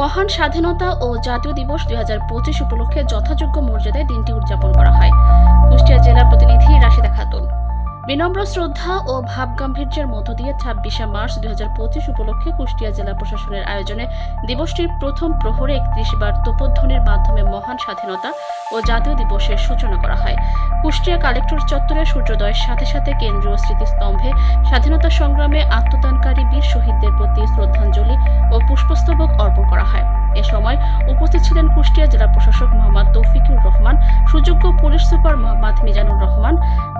মহান স্বাধীনতা ও জাতীয় দিবস দুই হাজার পঁচিশ উপলক্ষে যথাযোগ্য মর্যাদায় দিনটি উদযাপন করা হয়। কুষ্টিয়া জেলার প্রতিনিধি রাশিদা খাতুন। বিনম্র শ্রদ্ধা ও ভাবগাম্ভীর্যের মধ্য দিয়ে ছাব্বিশে মার্চ দুই হাজার পঁচিশ উপলক্ষে কুষ্টিয়া জেলা প্রশাসনের আয়োজনে দিবসটির প্রথম প্রহরে একত্রিশ বার তোপধ্বনির মাধ্যমে মহান স্বাধীনতা ও জাতীয় দিবসের সূচনা করা হয়। কুষ্টিয়া কালেক্টর চত্বরে সূর্যোদয়ের সাথে সাথে কেন্দ্রীয় স্মৃতিস্তম্ভে স্বাধীনতা সংগ্রামে আত্মদানকারী বীর উপস্থিত ছিলেন কুষ্টিয়া জেলা প্রশাসক মোহাম্মদ তৌফিকুর রহমান, সুযোগ্য পুলিশ সুপার মোহাম্মদ মিজানুর রহমান,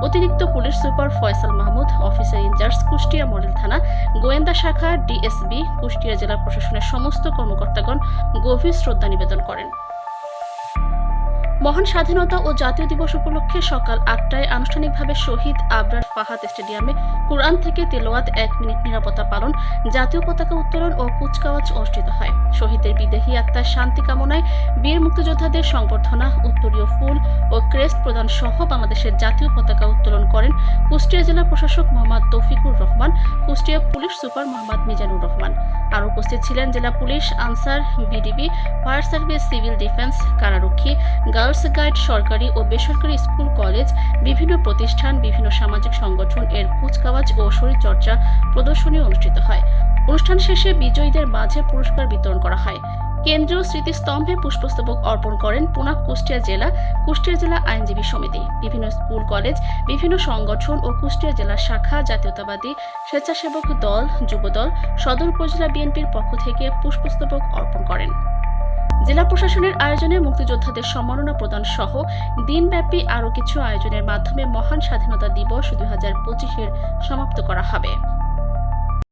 অতিরিক্ত police super Faisal Mahmud, officer in charge Kushtia model থানা, গোয়েন্দা শাখা, ডিএসবি, কুষ্টিয়া জেলা প্রশাসনের সমস্ত কর্মকর্তাগণ গভীর শ্রদ্ধা নিবেদন করেন। মহান স্বাধীনতা ও জাতীয় দিবস উপলক্ষে সকাল আটটায় আনুষ্ঠানিকভাবে শহীদ আবরার ফাহাদ স্টেডিয়ামে কোরআন থেকে তেলোয়াত এক মিনিট নিরাপত্তা পালন, জাতীয় পতাকা উত্তোলন ও কুচকাওয়াজ অনুষ্ঠিত হয়। শহীদের বিদেহী আত্মার শান্তি কামনায় বীর মুক্তিযোদ্ধাদের সংবর্ধনা, উত্তরীয় ফুল প্রদান সহ বাংলাদেশের জাতীয় পতাকা উত্তোলন করেন কুষ্টিয়া জেলা প্রশাসক মোহাম্মদ তৌফিকুর রহমান, কুষ্টিয়া পুলিশ সুপার মোহাম্মদ মিজানুর রহমান। আর উপস্থিত ছিলেন জেলা police, Ansar VDP fire service, civil defence, কারারক্ষী, girls guide সরকারি ও বেসরকারি স্কুল, কলেজ, বিভিন্ন প্রতিষ্ঠান, বিভিন্ন সামাজিক সংগঠন এর কুচকাওয়াজ ও শরীরচর্চা প্রদর্শনী অনুষ্ঠিত হয়। অনুষ্ঠান শেষে বিজয়ীদের মাঝে পুরস্কার বিতরণ করা হয়। কেন্দ্রীয় স্মৃতিস্তম্ভে পুষ্পস্তবক অর্পণ করেন পুনা কুষ্টিয়া জেলা কুষ্টিয়া জেলা আইনজীবী সমিতি, বিভিন্ন স্কুল, কলেজ, বিভিন্ন সংগঠন ও কুষ্টিয়া জেলা শাখা, জাতীয়তাবাদী স্বেচ্ছাসেবক দল, যুবদল, সদর উপজেলা বিএনপির পক্ষ থেকে পুষ্পস্তবক অর্পণ করেন। জেলা প্রশাসনের আয়োজনে মুক্তিযোদ্ধাদের সম্মাননা প্রদান সহ দিনব্যাপী আরও কিছু আয়োজনের মাধ্যমে মহান স্বাধীনতা দিবস দুই হাজার সমাপ্ত করা হবে।